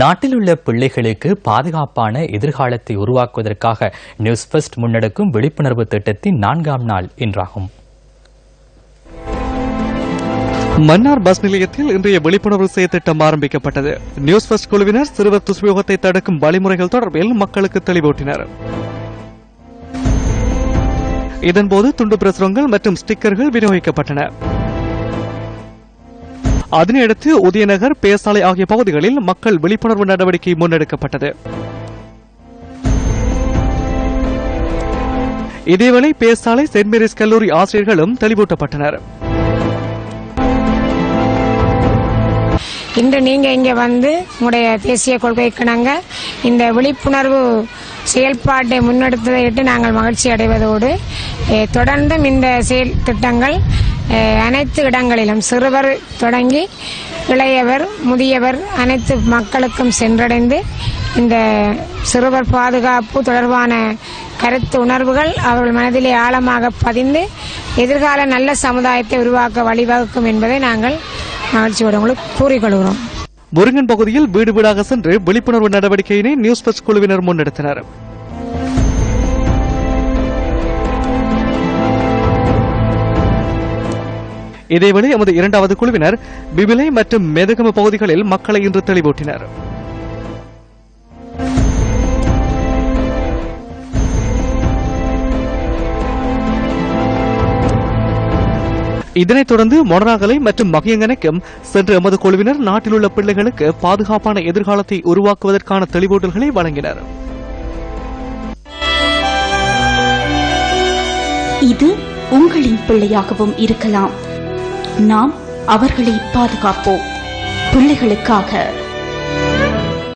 நாட்டில் உள்ள பிள்ளைகளுக்கு பாதுகாப்பான எதிர்காலத்தை உருவாக்குவதற்காக நியூஸ் ஃபர்ஸ்ட் முன்னெடுக்கும் விழிப்புணர்வு திட்டத்தின் நான்காம் நாள் இன்றாகும். மன்னார் பஸ் நிலையத்தில் இன்றைய விழிப்புணர்வு செயற்திட்டம் ஆரம்பிக்கப்பட்டது. நியூஸ் ஃபர்ஸ்ட் குழுவினர் சிறுவர் துஷ்பிரயோகத்தை தடுக்கும் வழிமுறைகள் தொடர்பில் மக்களுக்கு தெளிவூட்டினர். இதன்போது துண்டு பிரசுரங்கள் மற்றும் ஸ்டிக்கர்கள் விநியோகிக்கப்பட்டன. அதனையடுத்து உதயநகர் பேசாலை ஆகிய பகுதிகளில் மக்கள் விழிப்புணர்வு நடவடிக்கை முன்னெடுக்கப்பட்டது. இதேவேளை பேசாலை சென்ட் மேரிஸ் கல்லூரி ஆசிரியர்களும் தெளிவூட்டப்பட்டனர். இன்று நீங்க இங்க வந்து உங்களுடைய தேசிய கொள்கைக்கு நாங்கள் இந்த விழிப்புணர்வு செயல்பாட்டை முன்னெடுத்ததையிட்டு நாங்கள் மகிழ்ச்சி அடைவதோடு தொடர்ந்தும் இந்த செயல் திட்டங்கள் அனைத்து இடங்களிலும் சிறுவர் தொடங்கி இளையவர் முதியவர் அனைத்து மக்களுக்கும் சென்றடைந்து இந்த சிறுவர் பாதுகாப்பு தொடர்பான கருத்து உணர்வுகள் அவர்கள் மனதிலே ஆழமாக பதிந்து எதிர்கால நல்ல சமுதாயத்தை உருவாக்க வழிவகுக்கும் என்பதை நாங்கள் மகிழ்ச்சியோடு உங்களுக்கு கூறிக்கொள்கிறோம். முருங்கன் பகுதியில் வீடு வீடாக சென்று விழிப்புணர்வு நடவடிக்கையினை நியூஸ் பஸ்ட் குழுவினர் முன்னெடுத்தனர். இதேவேளை எமது இரண்டாவது குழுவினர் பிபிலை மற்றும் மெதகம பகுதிகளில் மக்களை இன்று தெளிவூட்டினர். இதனைத் தொடர்ந்து மொனராகலை மற்றும் மகியங்கனைக்கும் சென்ற எமது குழுவினர் நாட்டில் உள்ள பிள்ளைகளுக்கு பாதுகாப்பான எதிர்காலத்தை உருவாக்குவதற்கான தெளிவூட்டல்களை வழங்கினர். இது உங்களின் பிள்ளையாகவும் இருக்கலாம். நாம் அவர்களை பாதுகாப்போம். பிள்ளைகளுக்காக.